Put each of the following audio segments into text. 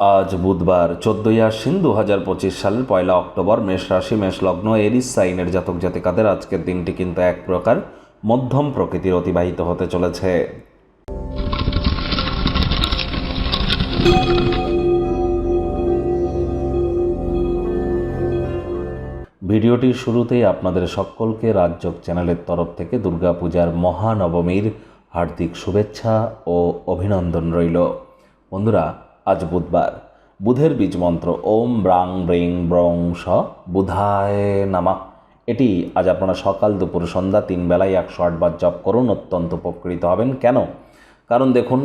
আজ বুধবার চোদ্দই আশ্বিন দু হাজার পঁচিশ সালের পয়লা অক্টোবর, মেষ রাশি, মেষ লগ্ন, এরিস সাইনের জাতক জাতিকাদের আজকের দিনটি কিন্তু এক প্রকার মধ্যম প্রকৃতির অতিবাহিত হতে চলেছে। ভিডিওটির শুরুতেই আপনাদের সকলকে রাজ্যক চ্যানেলের তরফ থেকে দুর্গাপূজার মহানবমীর হার্দিক শুভেচ্ছা ও অভিনন্দন রইল। বন্ধুরা আজ বুধবার। বুধের বীজ মন্ত্র ওম ব্রাং ব্রিং ব্রং স বুধায় নামা। এটি আজ আপনারা সকাল দুপুর সন্ধ্যা তিন বেলায় একশো আটবার জপ করুন, অত্যন্ত উপকৃত হবেন। কেন? কারণ দেখুন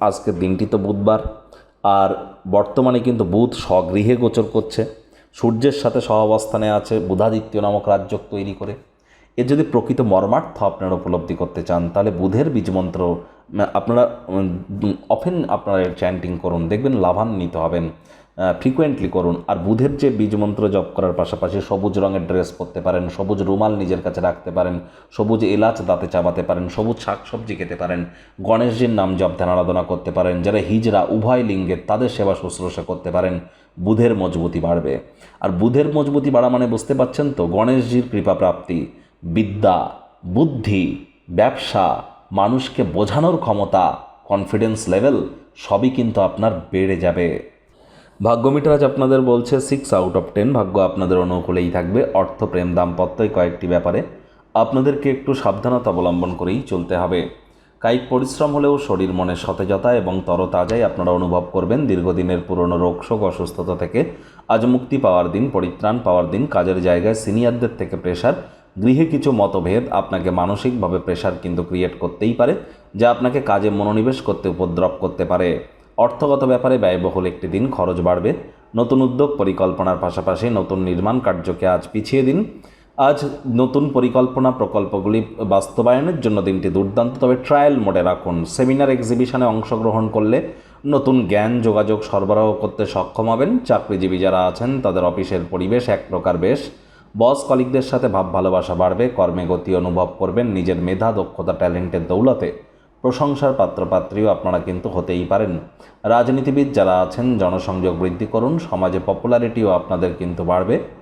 আজকের দিনটি তো বুধবার। আর বর্তমানে কিন্তু বুধ স্বগৃহে গোচর করছে। সূর্যের সাথে সহাবস্থানে আছে বুধাদিত্য নামক রাজ্য তৈরি করে। এর যদি প্রকৃত মর্মার্থ আপনারা উপলব্ধি করতে চান, তাহলে বুধের বীজমন্ত্র আপনারা অফেন আপনারা চ্যান্টিং করুন, দেখবেন লাভান্বিত হবেন ফ্রিকোয়েন্টলি করুন। আর বুধের যে বীজমন্ত্র জপ করার পাশাপাশি সবুজ রঙের ড্রেস পরতে পারেন, সবুজ রুমাল নিজের কাছে রাখতে পারেন, সবুজ এলাচ দাঁতে চাবাতে পারেন, সবুজ শাকসবজি খেতে পারেন, গণেশজির নাম জপ ধ্যান আরাধনা করতে পারেন, যারা হিজরা উভয় লিঙ্গের তাদের সেবা শুশ্রূষা করতে পারেন, বুধের মজবুতি বাড়বে। আর বুধের মজবুতি বাড়া মানে বুঝতে পারছেন তো, গণেশজির কৃপা প্রাপ্তি। বিদ্যা, বুদ্ধি, ব্যবসা, মানুষকে বোঝানোর ক্ষমতা কনফিডেন্স লেভেল সবই কিন্তু আপনার বেড়ে যাবে। ভাগ্যমিটার আজ আপনাদের বলছে সিক্স আউট অফ টেন ভাগ্য আপনাদের অনুকূলেই থাকবে। অর্থ, প্রেম দাম্পত্য এই কয়েকটি ব্যাপারে আপনাদেরকে একটু সাবধানতা অবলম্বন করেই চলতে হবে। কায়িক পরিশ্রম হলেও শরীর মনে সতেজতা এবং তরতাজাই আপনারা অনুভব করবেন দীর্ঘদিনের পুরনো রোগ, শোক, অসুস্থতা থেকে। আজ মুক্তি পাওয়ার দিন, পরিত্রাণ পাওয়ার দিন, কাজের জায়গায় সিনিয়রদের থেকে প্রেশার গৃহে কিছু মতভেদ আপনাকে মানসিকভাবে প্রেশার কিন্তু ক্রিয়েট করতেই পারে, যা আপনাকে কাজে মনোনিবেশ করতে, উপদ্রব করতে পারে। অর্থগত ব্যাপারে ব্যয়বহুল একটি দিন, খরচ বাড়বে। নতুন উদ্যোগ পরিকল্পনার পাশাপাশি নতুন নির্মাণ কার্যকে আজ পিছিয়ে দিন। আজ নতুন পরিকল্পনা প্রকল্পগুলি বাস্তবায়নের জন্য দিনটি দুর্দান্ত, তবে ট্রায়াল মোডে রাখুন। সেমিনার এক্সিবিশনে অংশগ্রহণ করলে নতুন জ্ঞান, যোগাযোগ সরবরাহ করতে সক্ষম হবেন। চাকরিজীবী যারা আছেন, তাদের অফিসের পরিবেশ এক প্রকার বেশ। বস কলিকদের সাথে ভাব ভালোবাসা বাড়বে, কর্মে গতি অনুভব করবেন, নিজের মেধা, দক্ষতা, ট্যালেন্টের দৌলতে। প্রশংসার পাত্রপাত্রীও আপনারা কিন্তু হতেই পারেন। রাজনীতিবিদ যারা আছেন, জনসংযোগ বৃদ্ধি করুন, সমাজে পপুলারিটিও আপনাদের কিন্তু বাড়বে।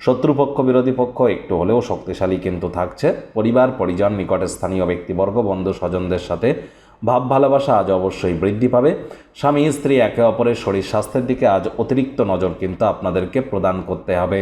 শত্রুপক্ষ, বিরোধী পক্ষ একটু হলেও শক্তিশালী কিন্তু থাকছে। পরিবার, পরিজন, নিকটে স্থানীয় ব্যক্তিবর্গ, বন্ধু স্বজনদের সাথে ভাব ভালোবাসা আজ অবশ্যই বৃদ্ধি পাবে। স্বামী, স্ত্রী, একে অপরের শরীর স্বাস্থ্যের দিকে আজ অতিরিক্ত নজর কিন্তু আপনাদেরকে প্রদান করতে হবে।